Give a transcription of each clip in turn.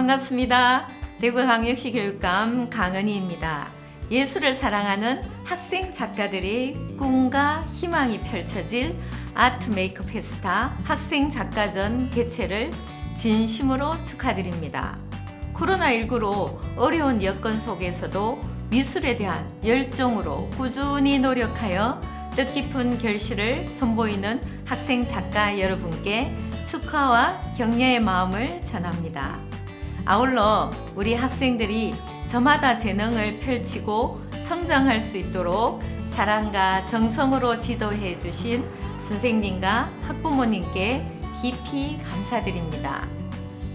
반갑습니다. 대구광역시 교육감 강은희입니다. 예술을 사랑하는 학생 작가들의 꿈과 희망이 펼쳐질 아트 메이크 페스타 학생 작가전 개최를 진심으로 축하드립니다. 코로나19로 어려운 여건 속에서도 미술에 대한 열정으로 꾸준히 노력하여 뜻깊은 결실을 선보이는 학생 작가 여러분께 축하와 격려의 마음을 전합니다. 아울러 우리 학생들이 저마다 재능을 펼치고 성장할 수 있도록 사랑과 정성으로 지도해 주신 선생님과 학부모님께 깊이 감사드립니다.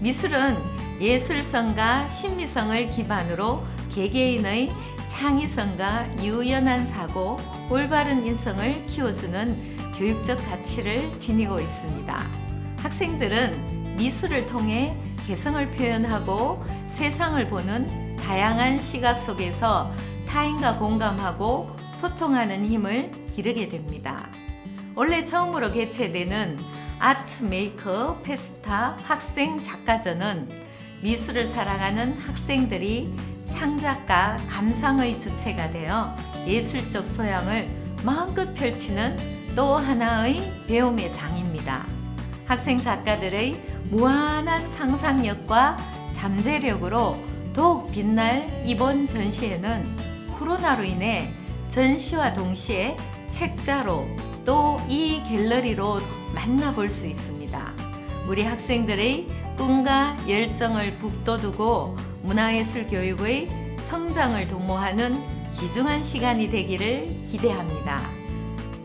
미술은 예술성과 심미성을 기반으로 개개인의 창의성과 유연한 사고, 올바른 인성을 키워주는 교육적 가치를 지니고 있습니다. 학생들은 미술을 통해 개성을 표현하고 세상을 보는 다양한 시각 속에서 타인과 공감하고 소통하는 힘을 기르게 됩니다. 올해 처음으로 개최되는 아트 메이커 페스타 학생 작가전은 미술을 사랑하는 학생들이 창작과 감상의 주체가 되어 예술적 소양을 마음껏 펼치는 또 하나의 배움의 장입니다. 학생 작가들의 무한한 상상력과 잠재력으로 더욱 빛날 이번 전시회는 코로나로 인해 전시와 동시에 책자로 또 이 갤러리로 만나볼 수 있습니다. 우리 학생들의 꿈과 열정을 북돋우고 문화예술 교육의 성장을 도모하는 귀중한 시간이 되기를 기대합니다.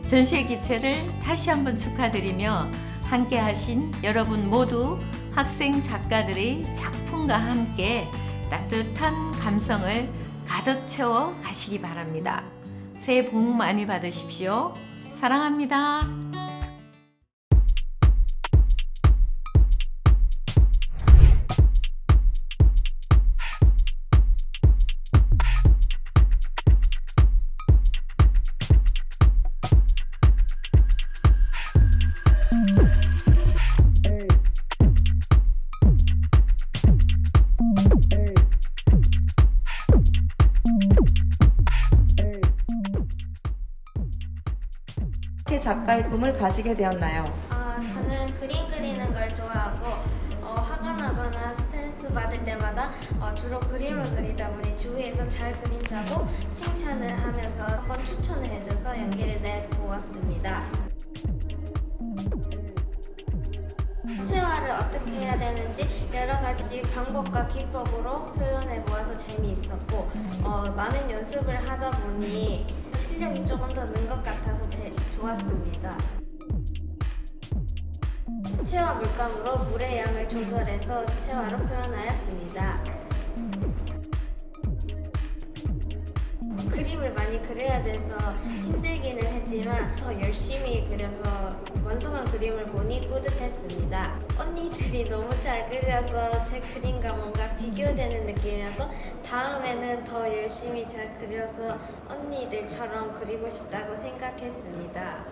전시회 기체를 다시 한번 축하드리며 함께 하신 여러분 모두 학생 작가들의 작품과 함께 따뜻한 감성을 가득 채워 가시기 바랍니다. 새해 복 많이 받으십시오. 사랑합니다. 작가의 꿈을 가지게 되었나요? 아, 저는 그림 그리는 걸 좋아하고 어, 화가 나거나 스트레스 받을 때마다 어, 주로 그림을 그리다 보니 주위에서 잘 그린다고 칭찬을 하면서 한번 추천을 해줘서 연기를 내보았습니다. 수채화를 어떻게 해야 되는지 여러 가지 방법과 기법으로 표현해 모아서 재미있었고 어, 많은 연습을 하다 보니 실력이 조금 더 는 것 같아서 제, 좋았습니다. 수채화 물감으로 물의 양을 조절해서 수채화로 표현하였습니다. 그림을 많이 그려야 돼서 힘들기는 했지만 더 열심히 그려서 완성한 그림을 보니 뿌듯했습니다. 언니들이 너무 잘 그려서 제 그림과 뭔가 비교되는 느낌이어서 다음에는 더 열심히 잘 그려서 언니들처럼 그리고 싶다고 생각했습니다.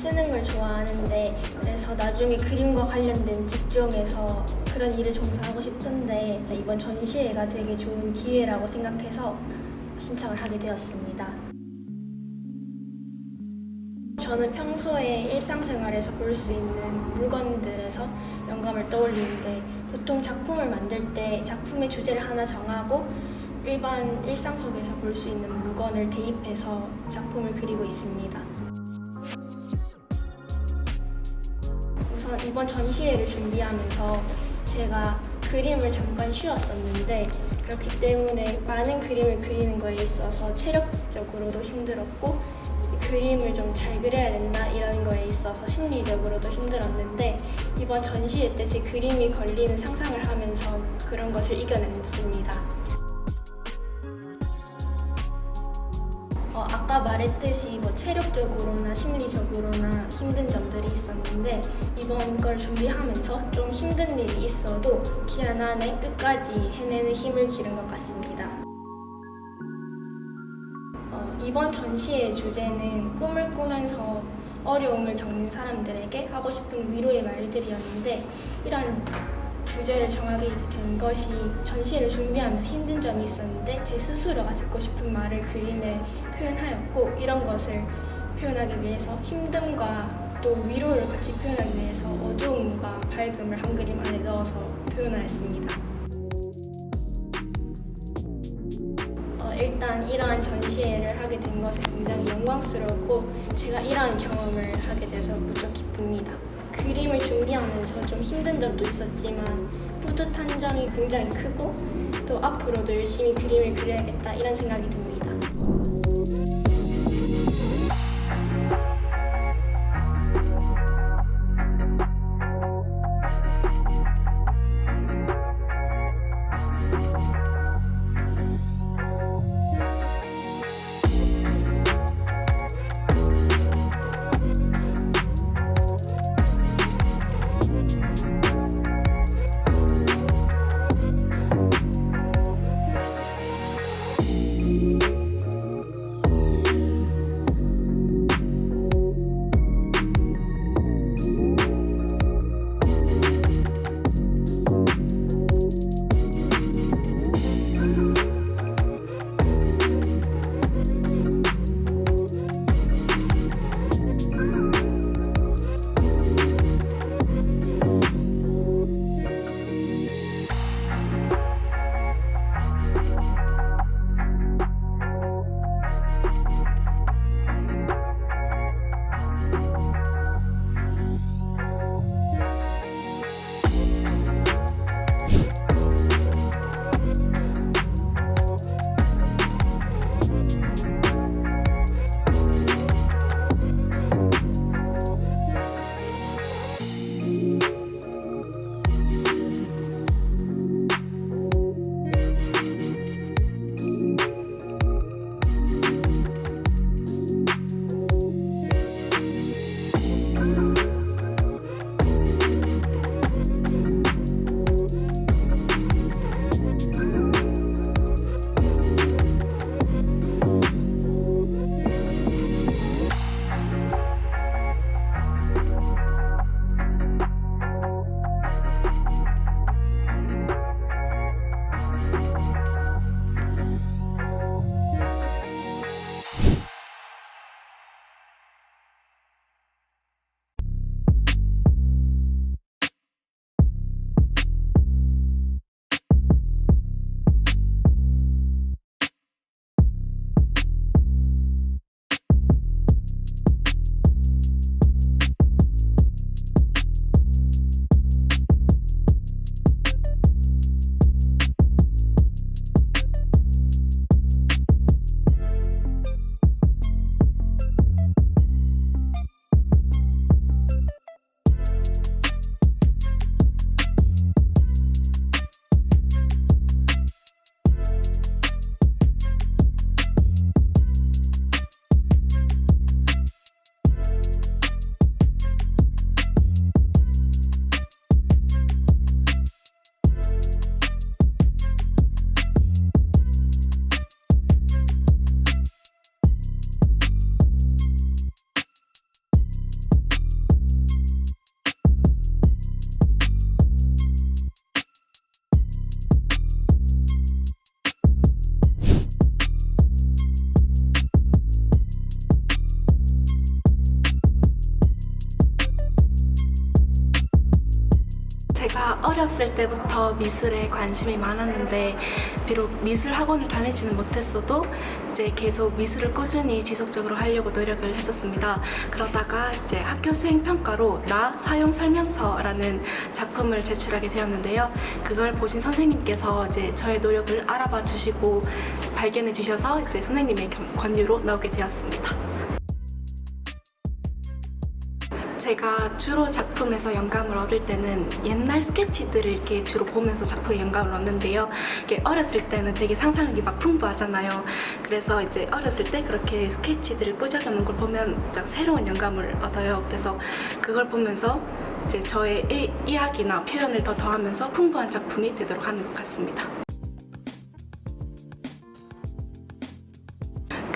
쓰는 걸 좋아하는데 그래서 나중에 그림과 관련된 직종에서 그런 일을 종사하고 싶은데 이번 전시회가 되게 좋은 기회라고 생각해서 신청을 하게 되었습니다. 저는 평소에 일상생활에서 볼 수 있는 물건들에서 영감을 떠올리는데 보통 작품을 만들 때 작품의 주제를 하나 정하고 일반 일상 속에서 볼 수 있는 물건을 대입해서 작품을 그리고 있습니다. 우선 이번 전시회를 준비하면서 제가 그림을 잠깐 쉬었었는데 그렇기 때문에 많은 그림을 그리는 거에 있어서 체력적으로도 힘들었고 이 그림을 좀 잘 그려야 된다 이런 거에 있어서 심리적으로도 힘들었는데 이번 전시회 때 제 그림이 걸리는 상상을 하면서 그런 것을 이겨냈습니다. 어, 아까 말했듯이 뭐 체력적으로나 심리적으로나 힘든 점들이 있었는데 이번 걸 준비하면서 좀 힘든 일이 있어도 기한 안에 끝까지 해내는 힘을 기른 것 같습니다. 어, 이번 전시의 주제는 꿈을 꾸면서 어려움을 겪는 사람들에게 하고 싶은 위로의 말들이었는데 이런 주제를 정하게 된 것이 전시회를 준비하면서 힘든 점이 있었는데 제 스스로가 듣고 싶은 말을 그림에 표현하였고 이런 것을 표현하기 위해서 힘듦과 또 위로를 같이 표현하기 위해서 어두움과 밝음을 한 그림 안에 넣어서 표현하였습니다. 어, 일단 이러한 전시회를 하게 된 것에 굉장히 영광스럽고 제가 이러한 경험을 하게 돼서 무척 기쁩니다. 그림을 준비하면서 좀 힘든 점도 있었지만 뿌듯한 점이 굉장히 크고 또 앞으로도 열심히 그림을 그려야겠다 이런 생각이 듭니다. 어렸을 때부터 미술에 관심이 많았는데 비록 미술 학원을 다니지는 못했어도 이제 계속 미술을 꾸준히 지속적으로 하려고 노력을 했었습니다. 그러다가 이제 학교 수행 평가로 나 사용 설명서라는 작품을 제출하게 되었는데요. 그걸 보신 선생님께서 이제 저의 노력을 알아봐 주시고 발견해 주셔서 이제 선생님의 겸- 권유로 나오게 되었습니다. 제가 주로 작품에서 영감을 얻을 때는 옛날 스케치들을 이렇게 주로 보면서 작품에 영감을 얻는데요. 이게 어렸을 때는 되게 상상력이 막 풍부하잖아요. 그래서 이제 어렸을 때 그렇게 스케치들을 꾸겨놓는 걸 보면 새로운 영감을 얻어요. 그래서 그걸 보면서 이제 저의 이- 이야기나 표현을 더 더하면서 풍부한 작품이 되도록 하는 것 같습니다.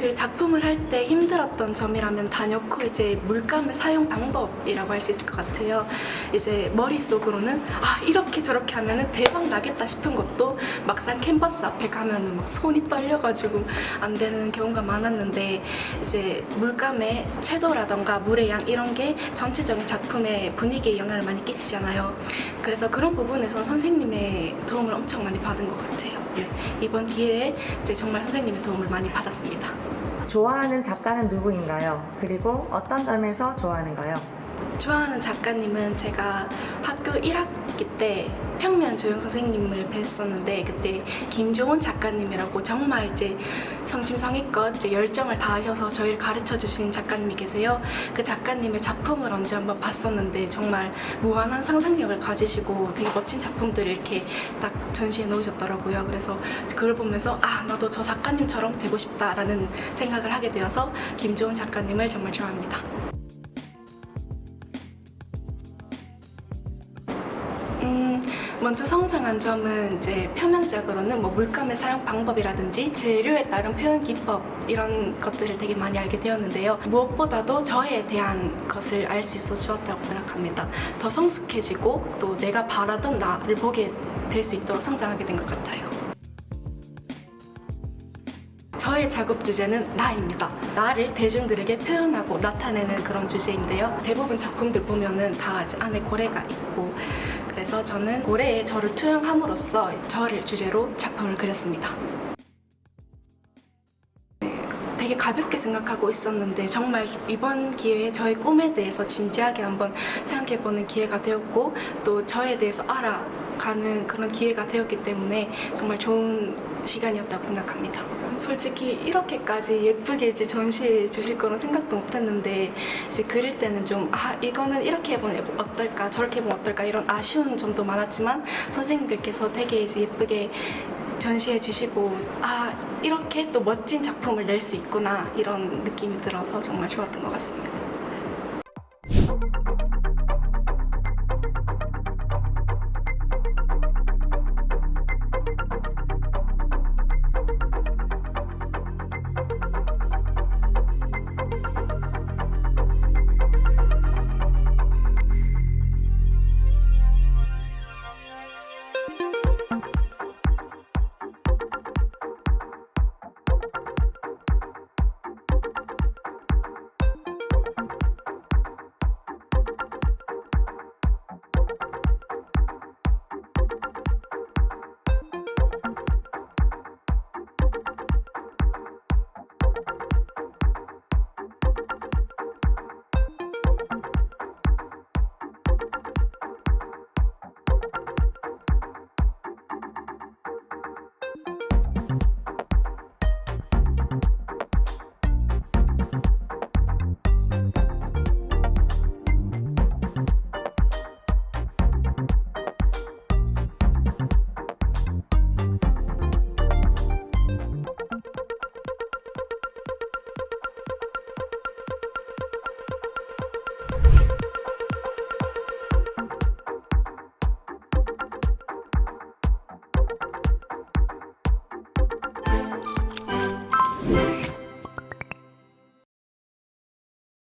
그 작품을 할 때 힘들었던 점이라면 단연코 이제 물감의 사용 방법이라고 할 수 있을 것 같아요. 이제 머릿속으로는 아 이렇게 저렇게 하면은 대박 나겠다 싶은 것도 막상 캔버스 앞에 가면은 막 손이 떨려가지고 안 되는 경우가 많았는데 이제 물감의 채도라던가 물의 양 이런 게 전체적인 작품의 분위기에 영향을 많이 끼치잖아요. 그래서 그런 부분에서 선생님의 도움을 엄청 많이 받은 것 같아요. 네, 이번 기회에 이제 정말 선생님의 도움을 많이 받았습니다. 좋아하는 작가는 누구인가요? 그리고 어떤 점에서 좋아하는가요? 좋아하는 작가님은 제가 학교 1학기 때 평면 조형 선생님을 뵀었는데 그때 김조은 작가님이라고 정말 이제 성심성의껏 이제 열정을 다하셔서 저희를 가르쳐 주신 작가님이 계세요. 그 작가님의 작품을 언제 한번 봤었는데 정말 무한한 상상력을 가지시고 되게 멋진 작품들을 이렇게 딱 전시해 놓으셨더라고요. 그래서 그걸 보면서 아 나도 저 작가님처럼 되고 싶다라는 생각을 하게 되어서 김조은 작가님을 정말 좋아합니다. 먼저 성장한 점은 이제 표면적으로는 뭐 물감의 사용 방법이라든지 재료에 따른 표현 기법 이런 것들을 되게 많이 알게 되었는데요. 무엇보다도 저에 대한 것을 알 수 있어 좋았다고 생각합니다. 더 성숙해지고 또 내가 바라던 나를 보게 될 수 있도록 성장하게 된 것 같아요. 저의 작업 주제는 나입니다. 나를 대중들에게 표현하고 나타내는 그런 주제인데요. 대부분 작품들 보면은 다 안에 고래가 있고 그래서 저는 고래에 저를 투영함으로써 저를 주제로 작품을 그렸습니다. 되게 가볍게 생각하고 있었는데 정말 이번 기회에 저의 꿈에 대해서 진지하게 한번 생각해보는 기회가 되었고 또 저에 대해서 알아가는 그런 기회가 되었기 때문에 정말 좋은 시간이었다고 생각합니다. 솔직히 이렇게까지 예쁘게 이제 전시해 주실 거는 생각도 못했는데 이제 그릴 때는 좀 아 이거는 이렇게 해보면 어떨까 저렇게 해보면 어떨까 이런 아쉬운 점도 많았지만 선생님들께서 되게 이제 예쁘게 전시해 주시고 아 이렇게 또 멋진 작품을 낼 수 있구나 이런 느낌이 들어서 정말 좋았던 것 같습니다.